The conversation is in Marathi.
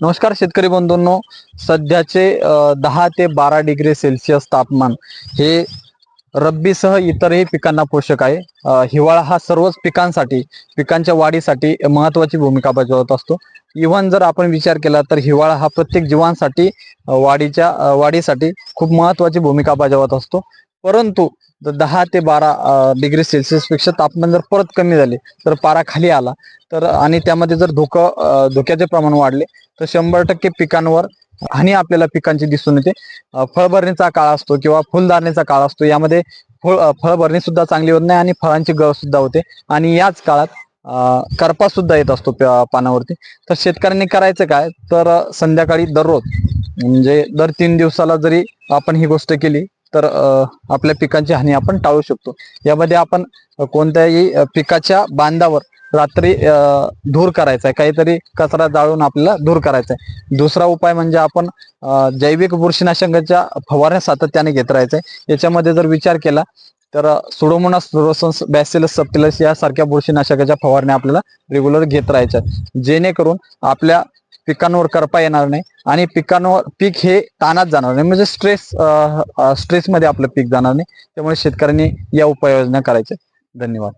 नमस्कार शेतकरी बंधूंनो. सध्याचे दहा ते बारा डिग्री सेल्सिअस तापमान हे रब्बीसह इतरही पिकांना पोषक आहे. हिवाळा हा सर्वच पिकांसाठी पिकांच्या वाढीसाठी महत्वाची भूमिका बजावत असतो. इव्हन जर आपण विचार केला तर हिवाळा हा प्रत्येक जीवांसाठी वाढीच्या वाढीसाठी खूप महत्वाची भूमिका बजावत असतो. परंतु जर दहा ते बारा डिग्री सेल्सिअसपेक्षा तापमान जर परत कमी झाले तर पारा खाली आला. तर आणि त्यामध्ये जर धोकं धोक्याचे प्रमाण वाढले तर शंभर टक्के पिकांवर हानी आपल्याला पिकांची दिसून येते. फळभरणीचा काळ असतो किंवा फुलधारणेचा काळ असतो यामध्ये फळ फळभरणी सुद्धा चांगली होत नाही आणि फळांची गळ सुद्धा होते. आणि याच काळात करपा सुद्धा येत असतो पानावरती. तर शेतकऱ्यांनी करायचं काय? तर संध्याकाळी दररोज म्हणजे दर तीन दिवसाला जरी आपण ही गोष्ट केली तर आपल्या पिकांची हानी आपण टाळू शकतो. यामध्ये आपण कोणत्याही पिकाच्या बांधावर रात्री धूर करायचा आहे काहीतरी कचरा जाळून आपल्याला धूर करायचा आहे दुसरा उपाय म्हणजे आपण जैविक बुरशीनाशकाच्या फवारण्या सातत्याने घेत राहायचं आहे याच्यामध्ये जर विचार केला तर सुडोमोनास रोसन्स बॅसिलस सप्टिलस यासारख्या बुरशीनाशकाच्या फवारण्या आपल्याला रेग्युलर घेत राहायच्या जेणेकरून आपल्या पिकांवर करपा येणार नाही आणि पिकांवर पीक हे ताणात जाणार नाही. म्हणजे स्ट्रेस स्ट्रेसमध्ये आपलं पीक जाणार नाही. त्यामुळे शेतकऱ्यांनी या उपाययोजना करायच्या. धन्यवाद.